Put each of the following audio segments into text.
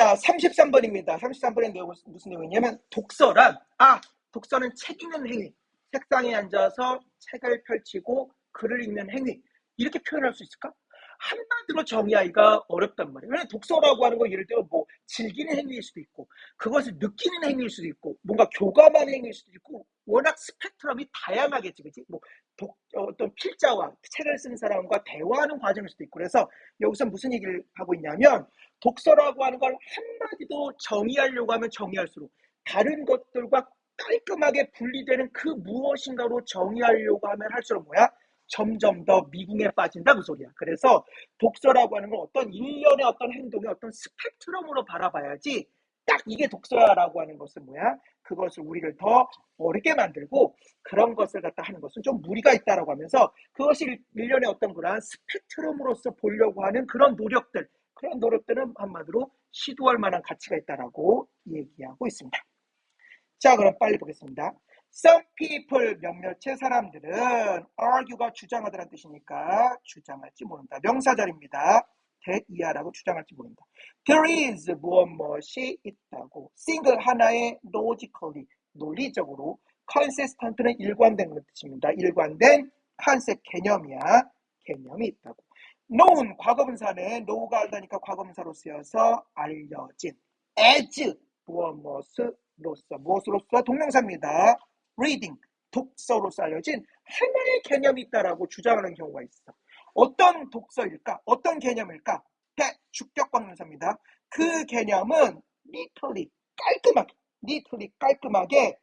자, 33번입니다. 33번의 내용은 무슨 내용이냐면 독서란 아, 독서는 책 읽는 행위. 책상에 앉아서 책을 펼치고 글을 읽는 행위. 이렇게 표현할 수 있을까? 한마디로 정의하기가 어렵단 말이에요. 왜냐면 독서라고 하는 거 예를 들어 뭐 즐기는 행위일 수도 있고 그것을 느끼는 행위일 수도 있고 뭔가 교감하는 행위일 수도 있고 워낙 스펙트럼이 다양하겠지, 그치? 뭐 독, 어떤 필자와 책을 쓴 사람과 대화하는 과정일 수도 있고 그래서 여기서 무슨 얘기를 하고 있냐면 독서라고 하는 걸 한마디도 정의하려고 하면 정의할수록 다른 것들과 깔끔하게 분리되는 그 무엇인가로 정의하려고 하면 할수록 뭐야? 점점 더 미궁에 빠진다 그 소리야. 그래서 독서라고 하는 건 어떤 일련의 어떤 행동의 어떤 스펙트럼으로 바라봐야지 딱 이게 독서라고 하는 것은 뭐야? 그것을 우리를 더 어렵게 만들고 그런 것을 갖다 하는 것은 좀 무리가 있다라고 하면서 그것이 일련의 어떤 그러한 스펙트럼으로서 보려고 하는 그런 노력들 그런 한마디로 시도할 만한 가치가 있다라고 얘기하고 있습니다. 자, 그럼 빨리 보겠습니다. Some people 몇몇의 사람들은 argue가 주장하다는 뜻이니까 주장할지 모른다. 명사절입니다. 대이하라고 주장할지 모른다. There is 무엇 무엇이 있다고. single 하나의 logically 논리적으로 consistent는 일관된 뜻입니다. 일관된 컨셉 개념이야. 개념이 있다고. Known 과거분사는 know가 알다니까 과거분사로 쓰여서 알려진 as 무엇 무엇으로서 무엇으로서 동명사입니다. reading 독서로서 알려진 하나의 개념이 있다라고 주장하는 경우가 있어. 어떤 독서일까? 어떤 개념일까? 대 주격 관명사입니다. 그 개념은 neatly 깔끔하게 neatly 깔끔하게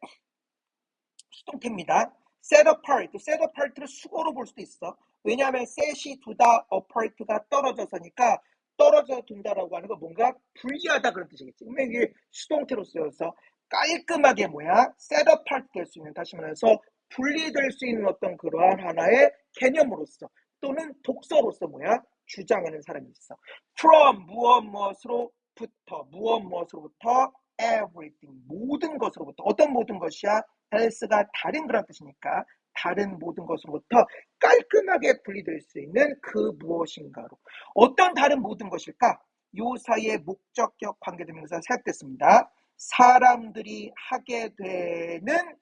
수동태입니다. set apart, set apart를 수고로 볼 수도 있어. 왜냐하면 set이 두다, apart가 떨어져서니까 떨어져 둔다라고 하는 거 뭔가 분리하다 그런 뜻이겠지. 그러면 이게 수동태로 쓰여서 깔끔하게 뭐야? set apart 될수 있는 다시 말해서 분리될 수 있는 어떤 그러한 하나의 개념으로서 또는 독서로서 뭐야? 주장하는 사람이 있어. from 무엇 무엇으로부터 무엇 무엇으로부터 everything 모든 것으로부터 어떤 모든 것이야? else가 다른 그런 뜻이니까 다른 모든 것으로부터 깔끔하게 분리될 수 있는 그 무엇인가로 어떤 다른 모든 것일까? 요 사이에 목적격 관계대명사 사용됐습니다. 사람들이 하게 되는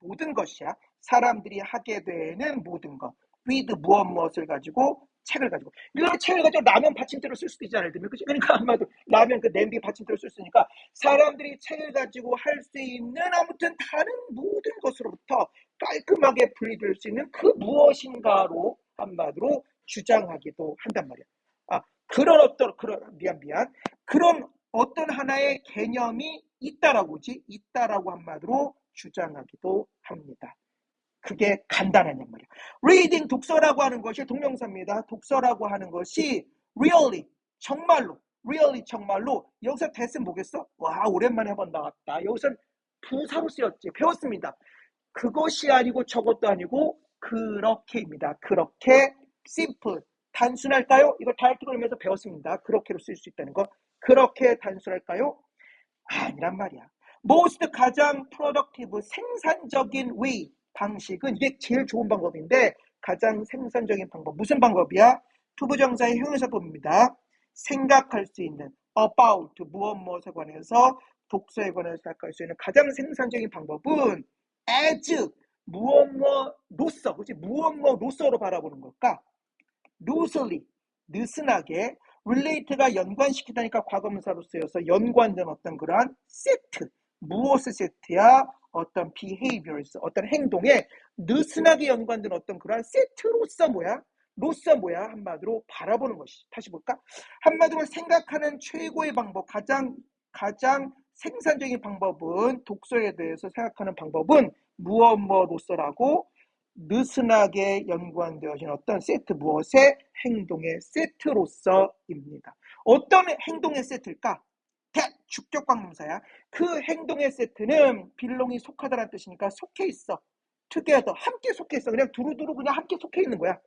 모든 것이야. 사람들이 하게 되는 모든 것. with 무엇 무엇을 가지고 책을 가지고 이렇게 책을 가지고 라면 받침대로 쓸 수도 있잖아요. 그치? 그러니까 아마도 라면 그 냄비 받침대로 쓸 수 있으니까 사람들이 책을 가지고 할 수 있는 아무튼 다른 모든 것으로부터 깔끔하게 분리될 수 있는 그 무엇인가로 한마디로 주장하기도 한단 말이야. 아 그런 어떤 그런 미안 미안 그런 어떤 하나의 개념이 있다라고지 있다라고 한마디로 주장하기도 합니다. 그게 간단하냔 말이야. Reading 독서라고 하는 것이 동명사입니다. 독서라고 하는 것이 really 정말로 really 정말로 여기서 대신 뭐겠어? 와 오랜만에 한번 나왔다. 여기선 부사로 쓰였지. 배웠습니다. 그것이 아니고 저것도 아니고 그렇게입니다. 그렇게 simple 단순할까요? 이거 다이어트 그러면서 배웠습니다. 그렇게로 쓸 수 있다는 거. 그렇게 단순할까요? 아니란 말이야. most 가장 productive 생산적인 way 방식은 이게 제일 좋은 방법인데 가장 생산적인 방법 무슨 방법이야? 투부정사의 형용사법입니다. 생각할 수 있는 about 무엇 무엇에 관해서 독서에 관해서 생각할 수 있는 가장 생산적인 방법은 as 무엇 뭐로서 그렇지 무엇 뭐로서로 바라보는 걸까? loosely 느슨하게 relate가 연관시키다니까 과거문사로 쓰여서 연관된 어떤 그러한 세트 무엇의 세트야? 어떤 behaviors, 어떤 행동에 느슨하게 연관된 어떤 그러한 세트로서 뭐야? 로서 뭐야? 한마디로 바라보는 것이. 다시 볼까? 한마디로 생각하는 최고의 방법, 가장 가장 생산적인 방법은 독서에 대해서 생각하는 방법은 무엇 무엇로서라고 느슨하게 연관되어진 어떤 세트 무엇의 행동의 세트로서입니다. 어떤 행동의 세트일까? 주격관명사야. 그 행동의 세트는 빌롱이 속하다라는 뜻이니까 속해 있어. 특이하다. 함께 속해 있어. 그냥 두루두루 그냥 함께 속해 있는 거야.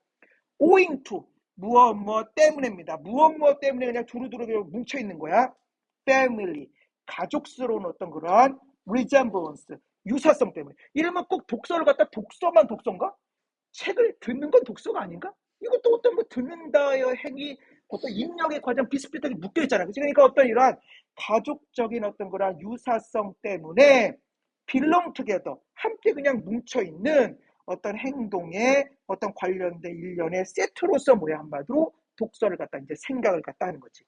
owing to 무엇 무엇 때문에입니다. 무엇 무엇 때문에 그냥 두루두루 뭉쳐 있는 거야. family 가족스러운 어떤 그러한 resemblance 유사성 때문에. 이러면 꼭 독서를 갖다 독서만 독서인가? 책을 듣는 건 독서가 아닌가? 이것도 어떤 뭐 듣는다의 행위 어떤 입력의 과정 비슷비슷하게 묶여 있잖아. 그치? 그러니까 어떤 이러한 가족적인 어떤 거랑 유사성 때문에 belong together 함께 그냥 뭉쳐 있는 어떤 행동에 어떤 관련된 일련의 세트로서 뭐야 한마디로 독서를 갖다 이제 생각을 갖다 하는 거지.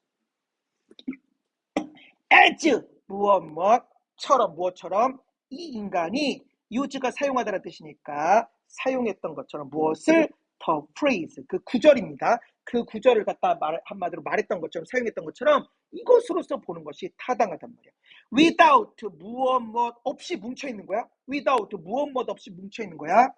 as 무엇 무엇처럼 무엇처럼 이 인간이 use가 사용하다는 뜻이니까 사용했던 것처럼 무엇을 더 phrase 그 구절입니다. 그 구절을 갖다 말, 한마디로 말했던 것처럼 사용했던 것처럼 이것으로서 보는 것이 타당하단 말이야. without 무엇 무엇 없이 뭉쳐 있는 거야. without 무엇 무엇 없이 뭉쳐 있는 거야.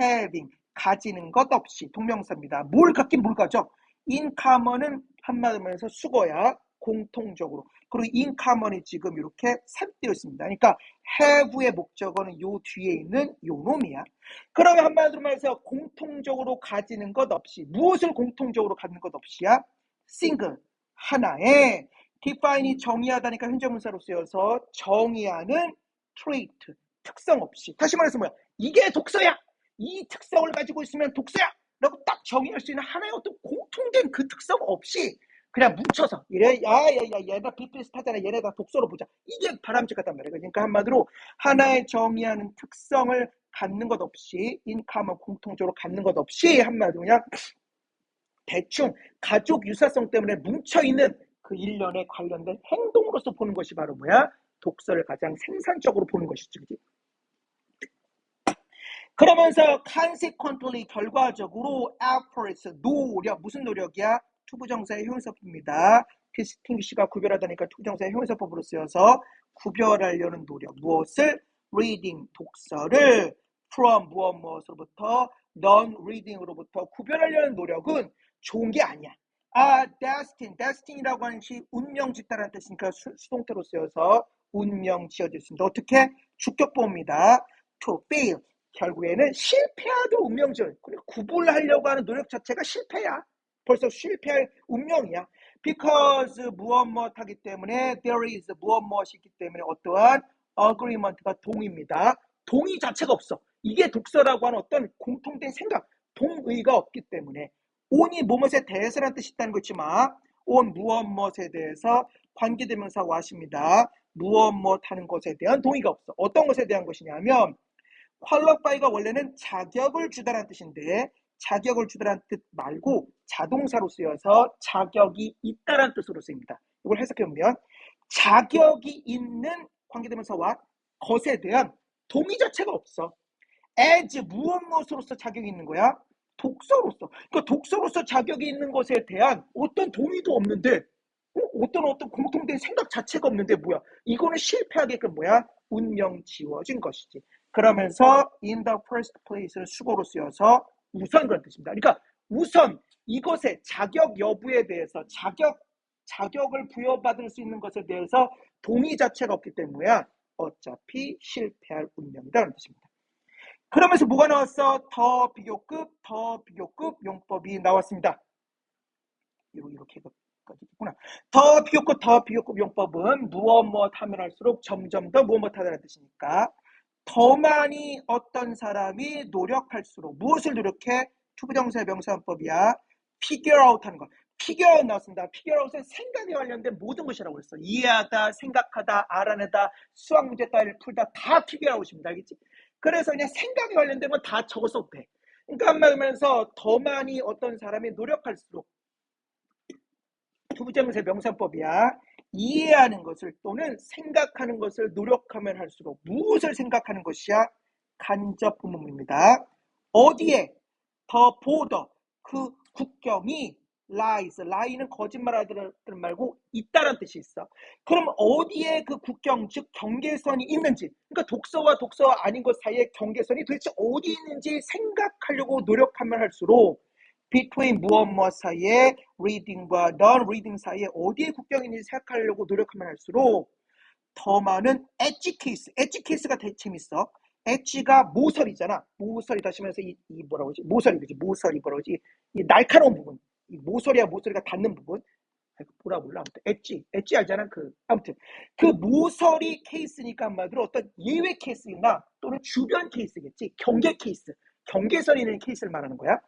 having 가지는 것 없이 동명사입니다. 뭘 갖긴 뭘 가져? in common은 한마디로 말해서 수거야. 공통적으로. 그리고 common이 지금 이렇게 삽되어 있습니다. 그러니까 have의 목적어는 요 뒤에 있는 요 놈이야. 그러면 한마디로 말해서 공통적으로 가지는 것 없이 무엇을 공통적으로 갖는 것 없이야? single 하나의 define이 정의하다니까 현재 문사로 쓰여서 정의하는 trait 특성 없이 다시 말해서 뭐야? 이게 독서야. 이 특성을 가지고 있으면 독서야. 라고 딱 정의할 수 있는 하나의 어떤 공통된 그 특성 없이 그냥 뭉쳐서 이래 야야야 얘네 비슷비슷하잖아 얘네 다 독서로 보자 이게 바람직하단 말이야 그러니까 한마디로 하나의 정의하는 특성을 갖는 것 없이 인카먼 공통적으로 갖는 것 없이 한마디로 그냥 대충 가족 유사성 때문에 뭉쳐있는 그 일련에 관련된 행동으로서 보는 것이 바로 뭐야? 독서를 가장 생산적으로 보는 것이지 그지? 그러면서 consequently 결과적으로 efforts 노력 무슨 노력이야? 투부정사의 형용사법입니다. distinguish가 구별하다니까 투부정사의 형용사법으로 쓰여서 구별하려는 노력 무엇을 reading 독서를 from 무엇 무엇으로부터 non reading으로부터 구별하려는 노력은 좋은 게 아니야. 아, destin, destin이라고 하는 것이 운명 짓다라는 뜻이니까 수, 수동태로 쓰여서 운명 지어질 수 있습니다. 어떻게? 주격보입니다. to fail. 결국에는 실패하도 운명절. 그리고 구분하려고 하는 노력 자체가 실패야. 벌써 실패할 운명이야. because 무엇 무엇 하기 때문에 there is 무엇 무엇이 있기 때문에 어떠한 agreement가 동의입니다. 동의 자체가 없어. 이게 독서라고 하는 어떤 공통된 생각, 동의가 없기 때문에 온이 무엇에 대해서라는 뜻이 있다는 거지만 온 무엇 무엇에 대해서 관계대명사 와십니다. 무엇 무엇 하는 것에 대한 동의가 없어. 어떤 것에 대한 것이냐면 qualify가 원래는 자격을 주다라는 뜻인데 자격을 주다라는 뜻 말고 자동사로 쓰여서 자격이 있다라는 뜻으로 쓰입니다. 이걸 해석해 보면 자격이 있는 관계대명사와 것에 대한 동의 자체가 없어. as 무엇 무엇으로서 자격이 있는 거야? 독서로서. 그러니까 독서로서 자격이 있는 것에 대한 어떤 동의도 없는데 어? 떤 어떤 공통된 생각 자체가 없는데 뭐야? 이거는 실패하게끔 뭐야? 운명 지워진 것이지. 그러면서 in the first place를 수고로 쓰여서 우선 그런 뜻입니다. 그러니까 우선 이것의 자격 여부에 대해서 자격 자격을 부여받을 수 있는 것에 대해서 동의 자체가 없기 때문에 어차피 실패할 운명이라는 뜻입니다. 그러면서 뭐가 나왔어? 더 비교급, 더 비교급 용법이 나왔습니다. 이렇게 있구나. 더 비교급, 더 비교급 용법은 무엇 무엇 하면 할수록 점점 더 무엇 무엇 하다는 뜻이니까 더 많이 어떤 사람이 노력할수록 무엇을 노력해? 투부정사의 명사헌법이야. figure out 하는 거. figure out 나왔습니다. figure out은 생각에 관련된 모든 것이라고 했어. 이해하다, 생각하다, 알아내다, 수학 문제 따위를 풀다 다 figure out입니다. 알겠지? 그래서 그냥 생각에 관련된 건 다 적어서 돼. 그러니까 한마디면서 더 많이 어떤 사람이 노력할수록 투부정사의 명사법이야. 이해하는 것을 또는 생각하는 것을 노력하면 할수록 무엇을 생각하는 것이야? 간접 부문입니다. 어디에 더 보더 그 국경이 lies, lie는 거짓말하는 말고 있다는 뜻이 있어. 그럼 어디에 그 국경, 즉 경계선이 있는지, 그러니까 독서와 독서가 아닌 것 사이에 경계선이 도대체 어디 있는지 생각하려고 노력하면 할수록 between 무엇 무엇 사이에 reading과 non-reading 사이에 어디에 국경인지 생각하려고 노력하면 할수록 더 많은 엣지 케이스, 엣지 케이스가 되게 재밌어. 엣지가 모서리잖아. 모서리 다시 말해서 이, 이 뭐라고 하지? 모서리 그지? 모서리 뭐라고 하지? 이 날카로운 부분. 이 모서리와 모서리가 닿는 부분. 뭐라 몰라 아무튼 엣지, 엣지 알잖아. 그 아무튼 그 모서리 케이스니까 한마디로 어떤 예외 케이스나 또는 주변 케이스겠지. 경계 케이스. 경계선이 있는 케이스를 말하는 거야.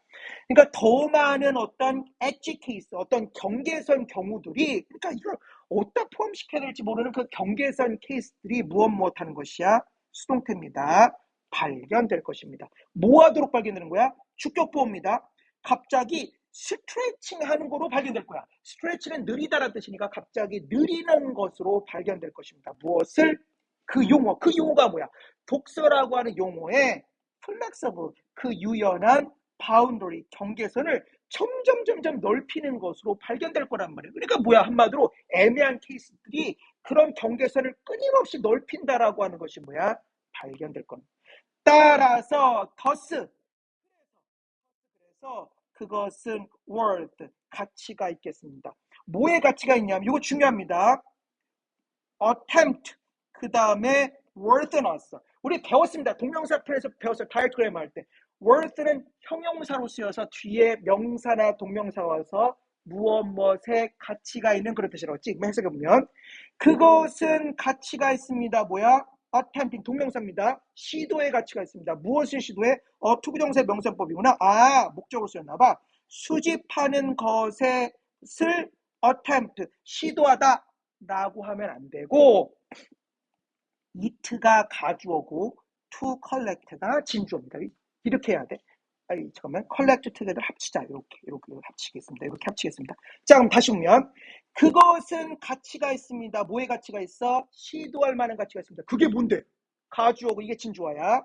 그러니까 더 많은 어떤 엣지 케이스, 어떤 경계선 경우들이 그러니까 이걸 어디다 포함시켜야 될지 모르는 그 경계선 케이스들이 무엇 무엇 하는 것이야? 수동태입니다. 발견될 것입니다. 뭐 하도록 발견되는 거야? 주격보호입니다. 갑자기 스트레칭 하는 거로 발견될 거야. 스트레칭은 느리다라는 뜻이니까 갑자기 느리는 것으로 발견될 것입니다. 무엇을? 그 용어, 그 용어가 뭐야? 독서라고 하는 용어에 플렉서블, 그 유연한 바운더리, 경계선을 점점 점점 넓히는 것으로 발견될 거란 말이에요. 그러니까 뭐야 한마디로 애매한 케이스들이 그런 경계선을 끊임없이 넓힌다라고 하는 것이 뭐야? 발견될 겁니다. 따라서 더스 그래서 그것은 worth 가치가 있겠습니다. 뭐의 가치가 있냐면 이거 중요합니다. attempt 그 다음에 worth 나왔어. 우리 배웠습니다. 동명사 편에서 배웠어요. 다이어그램 할 때. Worth는 형용사로 쓰여서 뒤에 명사나 동명사 와서 무엇 무엇에 가치가 있는 그런 뜻이라고 지금 해석해 보면 그것은 가치가 있습니다. 뭐야? attempting 동명사입니다. 시도의 가치가 있습니다. 무엇을 시도해? 어, 투부정사 명사법이구나. 아, 목적으로 쓰였나 봐. 수집하는 것을 attempt 시도하다 라고 하면 안 되고 it가 가주어고 to collect가 진주어입니다. 이렇게 해야 돼. 아니, 잠깐만. collect together 합치자. 이렇게, 이렇게 합치겠습니다. 이렇게 합치겠습니다. 자, 그럼 다시 보면 그것은 가치가 있습니다. 뭐의 가치가 있어? 시도할 만한 가치가 있습니다. 그게 뭔데? 가주어고 이게 진주어야.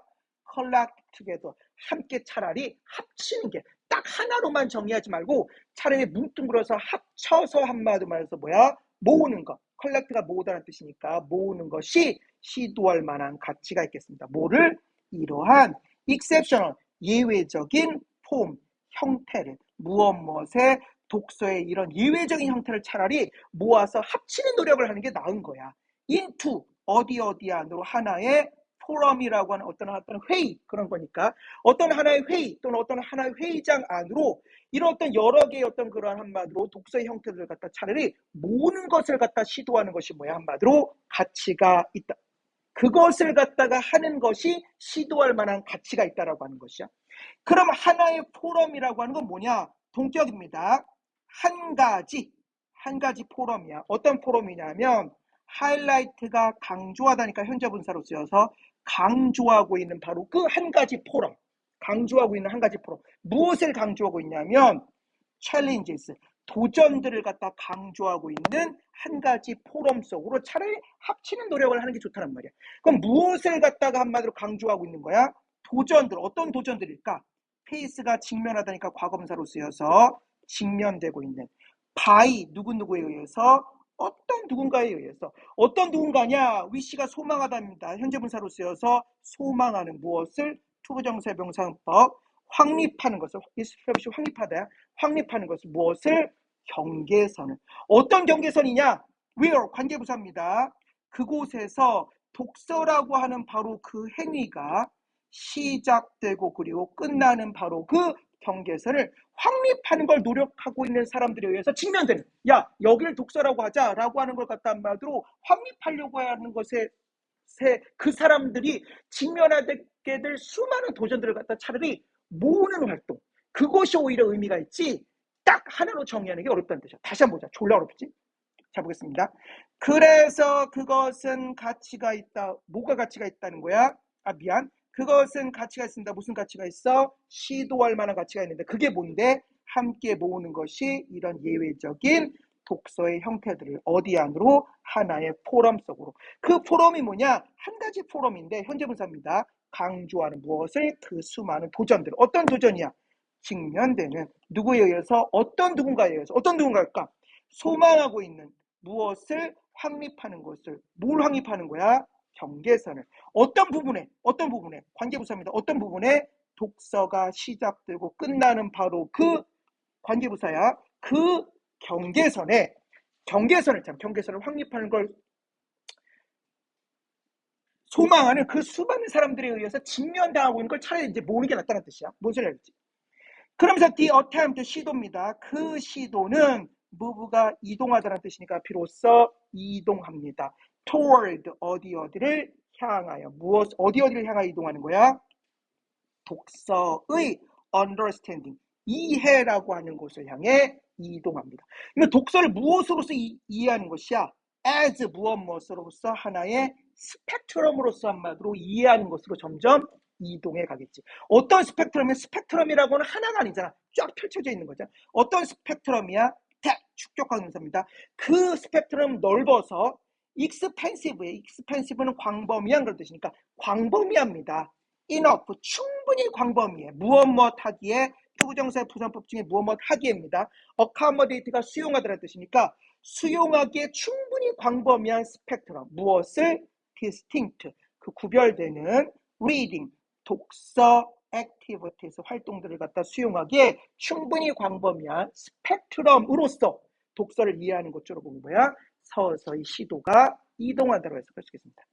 collect together. 함께 차라리 합치는 게 딱 하나로만 정의하지 말고 차라리 뭉뚱그려서 합쳐서 한마디 말해서 뭐야? 모으는 거. 컬렉트가 모으다는 뜻이니까 모으는 것이 시도할 만한 가치가 있겠습니다. 뭐를? 이러한 exceptional, 예외적인 폼, 형태를 무엇 무엇의 독서의 이런 예외적인 형태를 차라리 모아서 합치는 노력을 하는 게 나은 거야. into, 어디 어디 안으로 하나의 포럼이라고 하는 어떤 어떤 회의 그런 거니까 어떤 하나의 회의 또는 어떤 하나의 회의장 안으로 이런 어떤 여러 개의 어떤 그러한 한마디로 독서의 형태들을 갖다 차라리 모으는 것을 갖다 시도하는 것이 뭐야 한마디로 가치가 있다. 그것을 갖다가 하는 것이 시도할 만한 가치가 있다라고 하는 것이야. 그럼 하나의 포럼이라고 하는 건 뭐냐? 동격입니다. 한 가지, 한 가지 포럼이야. 어떤 포럼이냐면 하이라이트가 강조하다니까 현재 분사로 쓰여서 강조하고 있는 바로 그 한 가지 포럼. 강조하고 있는 한 가지 포럼. 무엇을 강조하고 있냐면 challenges, 도전들을 갖다 강조하고 있는 한 가지 포럼 속으로 차라리 합치는 노력을 하는 게 좋다는 말이야. 그럼 무엇을 갖다가 한마디로 강조하고 있는 거야? 도전들, 어떤 도전들일까? 페이스가 직면하다니까 과거분사로 쓰여서 직면되고 있는 바이 누구누구에 의해서 어떤 누군가에 의해서 어떤 누군가냐 위시가 소망하답니다. 현재 분사로 쓰여서 소망하는 무엇을 투부정사 병상법 확립하는 것을 이스페시 확립하다. 확립하는 것을 무엇을? 경계선을 어떤 경계선이냐? Where 관계부사입니다. 그곳에서 독서라고 하는 바로 그 행위가 시작되고 그리고 끝나는 바로 그 경계선을 확립하는 걸 노력하고 있는 사람들에 의해서 직면되는 야 여기를 독서라고 하자라고 하는 걸 갖다 한마디로 확립하려고 하는 것에 그 사람들이 직면하게 될 수많은 도전들을 갖다 차라리 모으는 활동 그것이 오히려 의미가 있지 딱 하나로 정의하는 게 어렵다는 뜻이야 다시 한번 보자 졸라 어렵지 자 보겠습니다 그래서 그것은 가치가 있다 뭐가 가치가 있다는 거야 아 미안 그것은 가치가 있습니다. 무슨 가치가 있어? 시도할 만한 가치가 있는데 그게 뭔데? 함께 모으는 것이 이런 예외적인 독서의 형태들을 어디 안으로 하나의 포럼 속으로 그 포럼이 뭐냐? 한 가지 포럼인데 현재 분사입니다. 강조하는 무엇을 그 수많은 도전들 어떤 도전이야? 직면되는 누구에 의해서 어떤 누군가에 의해서 어떤 누군가일까? 소망하고 있는 무엇을 확립하는 것을 뭘 확립하는 거야? 경계선을 어떤 부분에 어떤 부분에 관계부사입니다. 어떤 부분에 독서가 시작되고 끝나는 바로 그 관계부사야. 그 경계선에 경계선을 참 경계선을 확립하는 걸 소망하는 그 수많은 사람들에 의해서 직면당하고 있는 걸 차라리 이제 모으는 게 낫다는 뜻이야. 뭔 소리 알겠지? 그러면서 the attempt 시도입니다. 그 시도는 move가 이동하다는 뜻이니까 비로소 이동합니다. toward 어디 어디를 향하여 무엇 어디 어디를 향하여 이동하는 거야? 독서의 understanding, 이해라고 하는 곳을 향해 이동합니다. 그러면 독서를 무엇으로서 이, 이해하는 것이야? as 무엇 무엇으로서 하나의 스펙트럼으로서 한마디로 이해하는 것으로 점점 이동해 가겠지. 어떤 스펙트럼이 스펙트럼이라고는 하나가 아니잖아. 쫙 펼쳐져 있는 거죠. 어떤 스펙트럼이야? 택 축적하는 문서입니다. 그 스펙트럼 넓어서 expensive에 expensive는 광범위한 그런 뜻이니까 광범위합니다. enough 충분히 광범위해. 무엇 무엇 하기에 투부정사의 부산법 중에 무엇 무엇 하기입니다. accommodate가 수용하다는 뜻이니까 수용하기에 충분히 광범위한 스펙트럼 무엇을 distinct 그 구별되는 reading 독서 액티비티에서 활동들을 갖다 수용하기에 충분히 광범위한 스펙트럼으로서 독서를 이해하는 것으로 본 거야. 서서히 시도가 이동한다고 해석할 수 있겠습니다.